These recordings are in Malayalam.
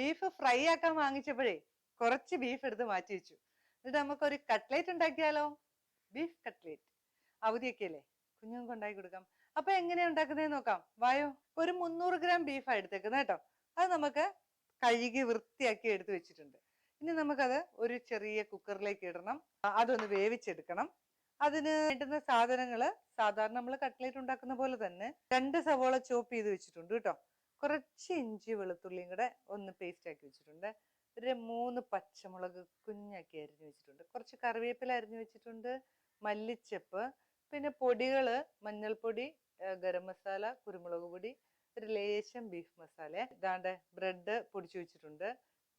ബീഫ് ഫ്രൈ ആക്കാൻ വാങ്ങിച്ചപ്പോഴേ കുറച്ച് ബീഫ് എടുത്ത് മാറ്റി വെച്ചു. എന്നിട്ട് നമുക്ക് ഒരു കട്ട്ലേറ്റ് ഉണ്ടാക്കിയാലോ? ബീഫ് കട്ട്ലേറ്റ് അവധിയൊക്കെ അല്ലേ കുഞ്ഞുങ്ങൾക്ക് ഉണ്ടാക്കി കൊടുക്കാം. അപ്പൊ എങ്ങനെയാ ഉണ്ടാക്കുന്നതെന്ന് നോക്കാം. വായോ. ഒരു മുന്നൂറ് ഗ്രാം ബീഫാണ് എടുത്തേക്കുന്നത് കേട്ടോ. അത് നമുക്ക് കഴുകി വൃത്തിയാക്കി എടുത്ത് വെച്ചിട്ടുണ്ട്. ഇനി നമുക്കത് ഒരു ചെറിയ കുക്കറിലേക്ക് ഇടണം. അതൊന്ന് വേവിച്ചെടുക്കണം. അതിന് വേണ്ടുന്ന സാധനങ്ങൾ സാധാരണ നമ്മൾ കട്ട്ലേറ്റ് ഉണ്ടാക്കുന്ന പോലെ തന്നെ രണ്ട് സവോള ചോപ്പ് ചെയ്ത് വെച്ചിട്ടുണ്ട് കേട്ടോ. കുറച്ച് ഇഞ്ചി വെളുത്തുള്ളിയും കൂടെ ഒന്ന് പേസ്റ്റ് ആക്കി വെച്ചിട്ടുണ്ട്. ഒരു മൂന്ന് പച്ചമുളക് കുഞ്ഞാക്കി അരിഞ്ഞു വെച്ചിട്ടുണ്ട്. കുറച്ച് കറിവേപ്പില അരിഞ്ഞു വെച്ചിട്ടുണ്ട് മല്ലിച്ചപ്പ് പിന്നെ പൊടികൾ മഞ്ഞൾപ്പൊടി ഗരം മസാല കുരുമുളക് പൊടി ഒരു ലേശം ബീഫ് മസാല ഇതാണ്ട് ബ്രെഡ് പൊടിച്ചു വെച്ചിട്ടുണ്ട്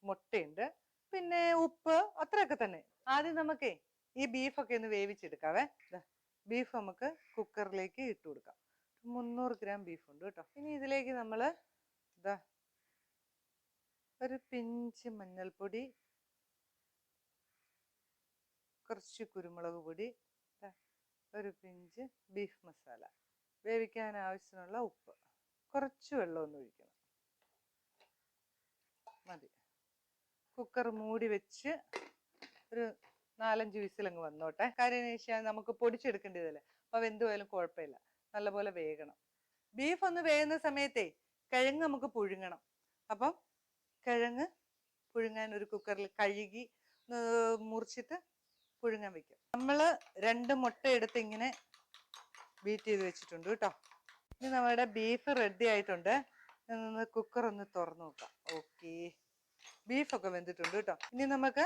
മുട്ടയുണ്ട്. പിന്നെ ഉപ്പ് അത്രയൊക്കെ തന്നെ. ആദ്യം നമുക്കേ ഈ ബീഫൊക്കെ ഒന്ന് വേവിച്ചെടുക്കാവേ. ബീഫ് നമുക്ക് കുക്കറിലേക്ക് ഇട്ട് കൊടുക്കാം. മുന്നൂറ് ഗ്രാം ബീഫ് ഉണ്ട് കേട്ടോ. ഇനി ഇതിലേക്ക് നമ്മൾ ഇതാ ഒരു പിഞ്ച് മഞ്ഞൾപ്പൊടി കുറച്ച് കുരുമുളക് പൊടി ഒരു പിഞ്ച് ബീഫ് മസാല. വേവിക്കാൻ ആവശ്യത്തിനുള്ള ഉപ്പ്. കുറച്ച് വെള്ളം ഒന്ന് ഒഴിക്കണം. മതി. കുക്കർ മൂടി വെച്ച് ഒരു നാലഞ്ച് വിസിലങ്ങ് വന്നോട്ടെ. കാര്യം വെച്ചാൽ നമുക്ക് പൊടിച്ചെടുക്കേണ്ടതല്ലേ. അപ്പൊ വെന്ത് പോയാലും കുഴപ്പമില്ല. നല്ലപോലെ വേകണം. ബീഫ് ഒന്ന് വേകുന്ന സമയത്തേ കിഴങ്ങ് നമുക്ക് പുഴുങ്ങണം. അപ്പം കിഴങ്ങ് പുഴുങ്ങാൻ ഒരു കുക്കറിൽ കഴുകി മുറിച്ചിട്ട് പുഴുങ്ങാൻ വെക്കും. നമ്മൾ രണ്ട് മുട്ട എടുത്ത് ഇങ്ങനെ ബീറ്റ് ചെയ്ത് വെച്ചിട്ടുണ്ട് കേട്ടോ. ഇനി നമ്മുടെ ബീഫ് റെഡി ആയിട്ടുണ്ട്. കുക്കർ ഒന്ന് തുറന്നു നോക്കാം. ഓക്കെ. ബീഫൊക്കെ വെന്തിട്ടുണ്ട് കേട്ടോ. ഇനി നമുക്ക്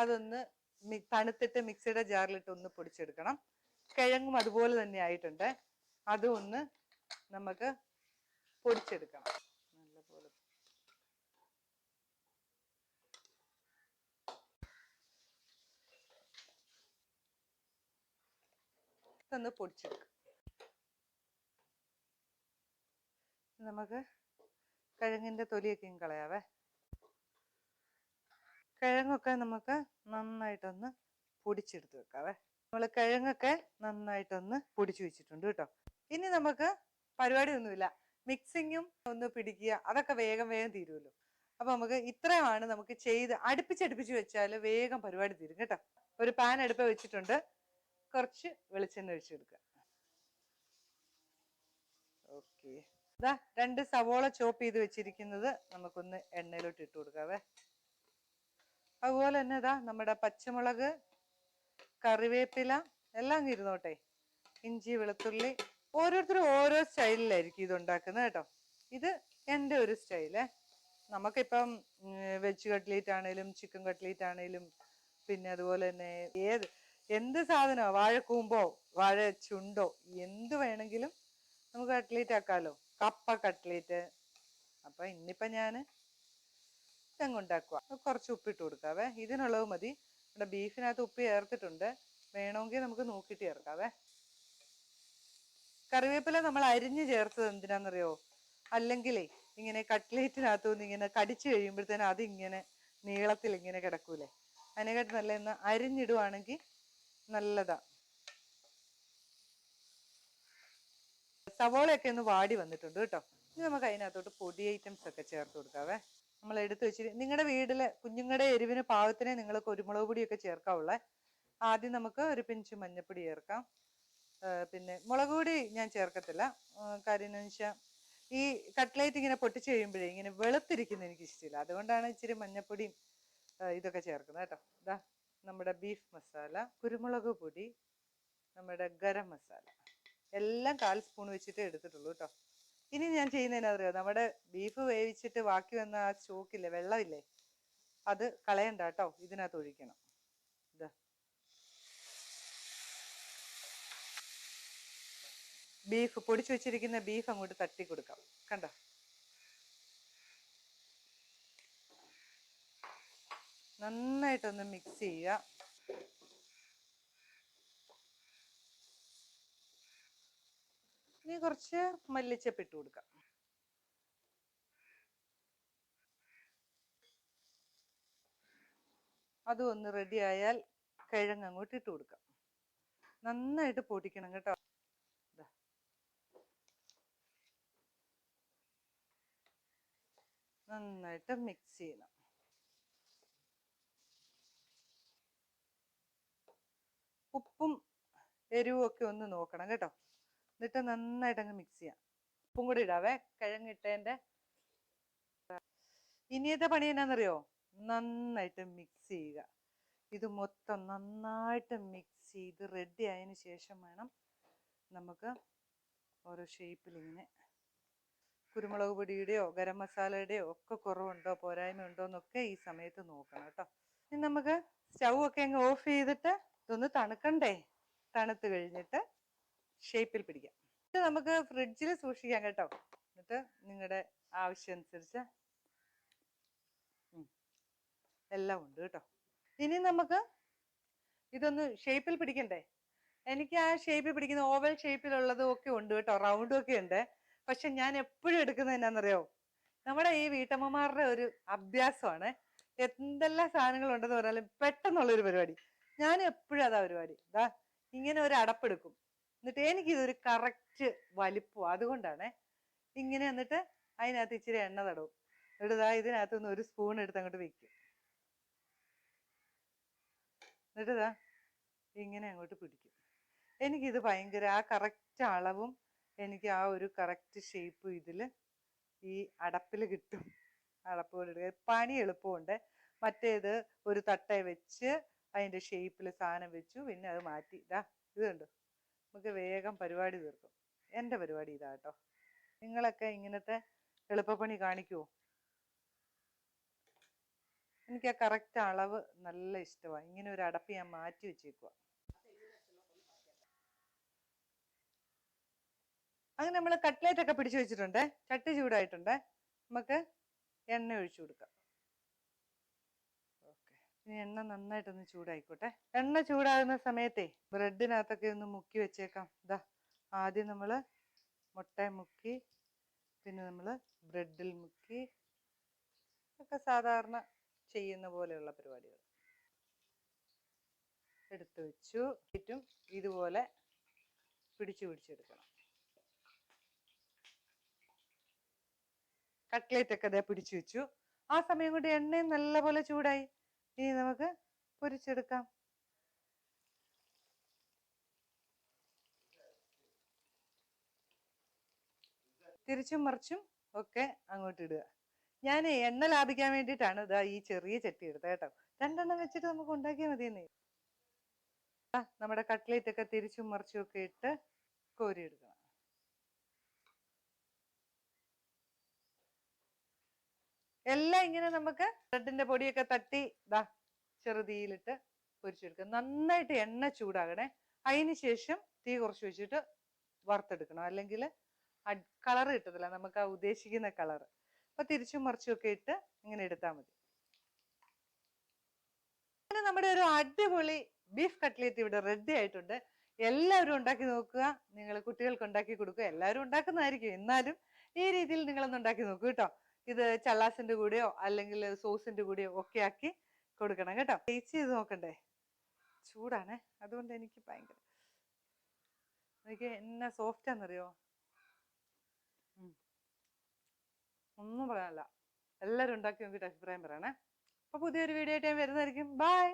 അതൊന്ന് തണുത്തിട്ട് മിക്സിയുടെ ജാറിലിട്ട് ഒന്ന് പൊടിച്ചെടുക്കണം. കിഴങ്ങും അതുപോലെ തന്നെ ആയിട്ടുണ്ട്. അതും ഒന്ന് നമുക്ക് പൊടിച്ചെടുക്കണം. നല്ലപോലെ. ഒന്ന് പൊടിച്ചെടുക്കാം. നമുക്ക് കിഴങ്ങിന്റെ തൊലിയൊക്കെ ഇങ്ങ് കളയാവേ. കിഴങ്ങൊക്കെ നമുക്ക് നന്നായിട്ടൊന്ന് പൊടിച്ചെടുത്ത് വെക്കാവേ. നമ്മൾ കിഴങ്ങൊക്കെ നന്നായിട്ടൊന്ന് പൊടിച്ചു വെച്ചിട്ടുണ്ട് കേട്ടോ. ഇനി നമുക്ക് പരിപാടി ഒന്നുമില്ല മിക്സിങ്ങും ഒന്ന് പിടിക്കുക അതൊക്കെ വേഗം വേഗം തീരുമല്ലോ അപ്പൊ നമുക്ക് ഇത്രയുമാണ് നമുക്ക് ചെയ്ത് അടുപ്പിച്ചടുപ്പിച്ച് വെച്ചാൽ വേഗം പരിപാടി തീരും കേട്ടോ. ഒരു പാൻ അടുപ്പ് വെച്ചിട്ടുണ്ട്. കുറച്ച് വെളിച്ചെണ്ണ ഒഴിച്ചെടുക്കുക ഓക്കെ. ഇതാ രണ്ട് സവോള ചോപ്പ് ചെയ്ത് വെച്ചിരിക്കുന്നത് നമുക്കൊന്ന് എണ്ണയിലോട്ട് ഇട്ട് കൊടുക്കാവേ. അതുപോലെ തന്നെ ഇതാ നമ്മുടെ പച്ചമുളക് കറിവേപ്പില എല്ലാം ഇരുന്നോട്ടെ. ഇഞ്ചി വെളുത്തുള്ളി ഓരോരുത്തരും ഓരോ സ്റ്റൈലിലായിരിക്കും ഇത് ഉണ്ടാക്കുന്നത് കേട്ടോ. ഇത് എന്റെ ഒരു സ്റ്റൈലേ. നമുക്കിപ്പം വെജ് കട്ട്ലേറ്റ് ആണേലും ചിക്കൻ കട്ട്ലേറ്റ് ആണേലും പിന്നെ അതുപോലെ തന്നെ ഏത് എന്ത് സാധനമോ? വാഴക്കൂമ്പോ വാഴ ചുണ്ടോ എന്ത് വേണമെങ്കിലും നമുക്ക് കട്ട്ലേറ്റ് ആക്കാമല്ലോ കപ്പ കട്ട്ലേറ്റ്. അപ്പൊ ഇന്നിപ്പം ഞാൻ ഇതങ്ങ് ഉണ്ടാക്കുക കുറച്ച് ഉപ്പിട്ട് കൊടുക്കാവേ. ഇതിനുള്ളത് മതി. ഇവിടെ ബീഫിനകത്ത് ഉപ്പ് ചേർത്തിട്ടുണ്ട്. വേണമെങ്കിൽ നമുക്ക് നോക്കിയിട്ട് ചേർക്കാവേ. കറിവേപ്പില നമ്മൾ അരിഞ്ഞ് ചേർത്തത് എന്തിനാണെന്നറിയോ അല്ലെങ്കിലേ ഇങ്ങനെ കട്ട്ലേറ്റിനകത്തു നിന്ന് ഇങ്ങനെ കടിച്ചു കഴിയുമ്പോഴത്തേനും അതിങ്ങനെ നീളത്തിൽ ഇങ്ങനെ കിടക്കൂലേ? അതിനെക്കാട്ടി നല്ല ഒന്ന് അരിഞ്ഞിടുവാണെങ്കിൽ നല്ലതാ. സവോളയൊക്കെ ഒന്ന് വാടി വന്നിട്ടുണ്ട് കേട്ടോ. ഇനി നമുക്ക് അതിനകത്തോട്ട് പൊടി ഐറ്റംസ് ഒക്കെ ചേർത്ത് കൊടുക്കാവേ. നമ്മൾ എടുത്തു വെച്ചിട്ട് നിങ്ങളുടെ വീട്ടിലെ കുഞ്ഞുങ്ങളുടെ എരിവിന് പാകത്തിനെ നിങ്ങൾ കുരുമുളക് പൊടിയൊക്കെ ചേർക്കാവുള്ളേ. ആദ്യം നമുക്ക് ഒരു പിഞ്ച് മഞ്ഞപ്പൊടി ചേർക്കാം. പിന്നെ മുളക് പൊടി ഞാൻ ചേർക്കത്തില്ല. കാര്യം എന്ന് വെച്ചാൽ ഈ കട്ട്ലേറ്റ് ഇങ്ങനെ പൊട്ടിച്ച് കഴിയുമ്പോഴേ ഇങ്ങനെ വെളുത്തിരിക്കുന്നത് എനിക്ക് ഇഷ്ടമില്ല അതുകൊണ്ടാണ് ഇച്ചിരി മഞ്ഞപ്പൊടിയും ഇതൊക്കെ ചേർക്കുന്നത് കേട്ടോ. ഇതാ നമ്മുടെ ബീഫ് മസാല കുരുമുളക് പൊടി നമ്മുടെ ഗരം മസാല. എല്ലാം കാൽ സ്പൂൺ വെച്ചിട്ട് എടുത്തിട്ടുള്ളൂ കേട്ടോ. ഇനി ഞാൻ ചെയ്യുന്നതിന് നമ്മുടെ ബീഫ് വേവിച്ചിട്ട് ബാക്കി വന്ന ആ ചോക്കില്ലേ വെള്ളമില്ലേ അത് കളയണ്ട കേട്ടോ ഇതിനകത്ത് ഒഴിക്കണം ഇതാ ബീഫ് പൊടിച്ചു വെച്ചിരിക്കുന്ന ബീഫ് അങ്ങോട്ട് തട്ടി കൊടുക്കാം. കണ്ടോ? നന്നായിട്ടൊന്ന് മിക്സ് ചെയ്യുക. ഇനി കുറച്ച് മല്ലിച്ചപ്പ് ഇട്ട് കൊടുക്കാം. അതും ഒന്ന് റെഡി ആയാൽ കിഴങ്ങ് അങ്ങോട്ട് ഇട്ട് കൊടുക്കാം. നന്നായിട്ട് പൊടിക്കണം കേട്ടോ. നന്നായിട്ട് മിക്സ് ചെയ്യണം. ഉപ്പും എരിവും ഒക്കെ ഒന്ന് നോക്കണം കേട്ടോ. എന്നിട്ട് നന്നായിട്ട് അങ്ങ് മിക്സ് ചെയ്യാം. ഉപ്പും കൂടി ഇടാവേ. കിഴങ്ങിട്ടതിന്റെ ഇനിയത്തെ പണി എന്നാന്നറിയോ? നന്നായിട്ട് മിക്സ് ചെയ്യുക. ഇത് മൊത്തം നന്നായിട്ട് മിക്സ് ചെയ്ത് റെഡി ആയതിനു ശേഷം വേണം നമുക്ക് ഓരോ ഷേപ്പിൽ ഇങ്ങനെ കുരുമുളക് പൊടിയുടെയോ ഗരം മസാലയുടെയോ ഒക്കെ കുറവുണ്ടോ പോരായ്മ ഉണ്ടോ എന്നൊക്കെ ഈ സമയത്ത് നോക്കണം കേട്ടോ ഇനി നമുക്ക് സ്റ്റൗ ഒക്കെ അങ്ങ് ഓഫ് ചെയ്തിട്ട് ഇതൊന്ന് തണുക്കണ്ടേ? തണുത്ത് കഴിഞ്ഞിട്ട് ഷേപ്പിൽ പിടിക്കാം. ഇത് നമുക്ക് ഫ്രിഡ്ജിൽ സൂക്ഷിക്കാം കേട്ടോ. എന്നിട്ട് നിങ്ങളുടെ ആവശ്യം അനുസരിച്ച്. എല്ലാം ഉണ്ട് കേട്ടോ. ഇനി നമുക്ക് ഇതൊന്ന് ഷേപ്പിൽ പിടിക്കണ്ടേ? എനിക്ക് ആ ഷേപ്പിൽ പിടിക്കുന്ന ഓവൽ ഷേപ്പിലുള്ളതും ഒക്കെ ഉണ്ട് കേട്ടോ. റൗണ്ടും ഒക്കെ ഉണ്ട്. പക്ഷെ ഞാൻ എപ്പോഴും എടുക്കുന്നത് എന്നാന്നറിയോ? നമ്മുടെ ഈ വീട്ടമ്മമാരുടെ ഒരു അഭ്യാസമാണ്. എന്തെല്ലാം സാധനങ്ങൾ ഉണ്ടെന്ന് പറഞ്ഞാലും പെട്ടെന്നുള്ള ഒരു പരിപാടി. ഞാൻ എപ്പോഴും അതാ പരിപാടി. ഇതാ ഇങ്ങനെ ഒരു അടപ്പെടുക്കും. എന്നിട്ട് എനിക്കിതൊരു കറക്റ്റ് വലിപ്പം. അതുകൊണ്ടാണ് ഇങ്ങനെ എന്നിട്ട് അതിനകത്ത് ഇച്ചിരി എണ്ണ തടവും. എന്നിട്ട് ഇതിനകത്ത് നിന്ന് ഒരു സ്പൂൺ എടുത്ത് അങ്ങോട്ട് വെക്കും. എന്നിട്ട് ഇങ്ങനെ അങ്ങോട്ട് പിടിക്കും. എനിക്കിത് ഭയങ്കര ആ കറക്റ്റ് അളവും എനിക്ക് ആ ഒരു കറക്റ്റ് ഷേപ്പ് ഇതിൽ ഈ അടപ്പിൽ കിട്ടും. അടപ്പ് പോലെ പണി എളുപ്പമുണ്ട്. മറ്റേത് ഒരു തട്ട വെച്ച് അതിന്റെ ഷേപ്പിൽ സാധനം വെച്ചു. പിന്നെ അത് മാറ്റി. ഇതാ ഇത് കണ്ടോ? നമുക്ക് വേഗം പരിപാടി തീർക്കും. എന്റെ പരിപാടി ഇതാ കേട്ടോ. നിങ്ങളൊക്കെ ഇങ്ങനത്തെ എളുപ്പപ്പണി കാണിക്കുമോ എനിക്ക് ആ കറക്റ്റ് അളവ് നല്ല ഇഷ്ടമാണ് ഇങ്ങനെ ഒരു അടപ്പ് ഞാൻ മാറ്റി വെച്ചേക്കുക അങ്ങനെ നമ്മൾ കട്ട്ലേറ്റ് ഒക്കെ പിടിച്ചു വെച്ചിട്ടുണ്ട്. ചട്ടി ചൂടായിട്ടുണ്ട്. നമുക്ക് എണ്ണ ഒഴിച്ചു കൊടുക്കാം. ഓക്കെ ഇനി എണ്ണ നന്നായിട്ടൊന്ന് ചൂടായിക്കോട്ടെ. എണ്ണ ചൂടാകുന്ന സമയത്തെ ബ്രെഡിനകത്തൊക്കെ ഒന്ന് മുക്കി വെച്ചേക്കാം. ഇതാ ആദ്യം നമ്മൾ മുട്ട മുക്കി പിന്നെ നമ്മൾ ബ്രെഡിൽ മുക്കി ഒക്കെ സാധാരണ ചെയ്യുന്ന പോലെയുള്ള പരിപാടികൾ. എടുത്തു വെച്ചു. ചുറ്റും ഇതുപോലെ പിടിച്ചു പിടിച്ചെടുക്കണം. കട്ട്ലേറ്റ് ഒക്കെ അതേ പിടിച്ചു വെച്ചു. ആ സമയം കൊണ്ട് എണ്ണയും നല്ലപോലെ ചൂടായി. ഇനി നമുക്ക് പൊരിച്ചെടുക്കാം. തിരിച്ചും മറിച്ചും ഒക്കെ അങ്ങോട്ട് ഇടുക. ഞാൻ എണ്ണ ലാഭിക്കാൻ വേണ്ടിയിട്ടാണ് ഇതാ ഈ ചെറിയ ചട്ടി എടുത്തത് കേട്ടോ. രണ്ടെണ്ണം വെച്ചിട്ട് നമുക്ക് ഉണ്ടാക്കിയാൽ മതിയെന്നേ. നമ്മുടെ കട്ട്ലേറ്റ് ഒക്കെ തിരിച്ചും മറിച്ചും ഒക്കെ ഇട്ട് കോരിയെടുക്കണം. എല്ലാം ഇങ്ങനെ നമുക്ക് ബ്രെഡിന്റെ പൊടിയൊക്കെ തട്ടി ദാ ചെറുതീയിലിട്ട് പൊരിച്ചെടുക്കുക. നന്നായിട്ട് എണ്ണ ചൂടാകണേ. അതിന് ശേഷം തീ കുറച്ച് വെച്ചിട്ട് വറുത്തെടുക്കണം. അല്ലെങ്കിൽ കളർ കിട്ടത്തില്ല. നമുക്ക് ആ ഉദ്ദേശിക്കുന്ന കളർ അപ്പൊ തിരിച്ചും മറിച്ചും ഒക്കെ ഇട്ട് ഇങ്ങനെ എടുത്താൽ മതി. അങ്ങനെ നമ്മുടെ ഒരു അടിപൊളി ബീഫ് കട്ട്ലേറ്റ് ഇവിടെ റെഡി ആയിട്ടുണ്ട്. എല്ലാവരും ഉണ്ടാക്കി നോക്കുക. നിങ്ങൾ കുട്ടികൾക്ക് ഉണ്ടാക്കി കൊടുക്കുക. എല്ലാവരും ഉണ്ടാക്കുന്നതായിരിക്കും. എന്നാലും ഈ രീതിയിൽ നിങ്ങളൊന്ന് ഉണ്ടാക്കി നോക്കൂ കേട്ടോ. ഇത് ചള്ളാസിന്റെ കൂടെയോ അല്ലെങ്കിൽ സോസിന്റെ കൂടെയോ ഒക്കെ ആക്കി കൊടുക്കണം കേട്ടോ. ടേസ്റ്റ് ചെയ്ത് നോക്കണ്ടേ? ചൂടാണേ. അതുകൊണ്ട് എനിക്ക് ഭയങ്കര എനിക്ക് എന്നാ സോഫ്റ്റ് ആണെന്നറിയോ. ഒന്നും പറയാനില്ല. എല്ലാവരും ഉണ്ടാക്കി നോക്കിയിട്ട് അഭിപ്രായം പറയണേ. അപ്പൊ പുതിയൊരു വീഡിയോ ആയിട്ട് ഞാൻ വരുന്നതായിരിക്കും. ബൈ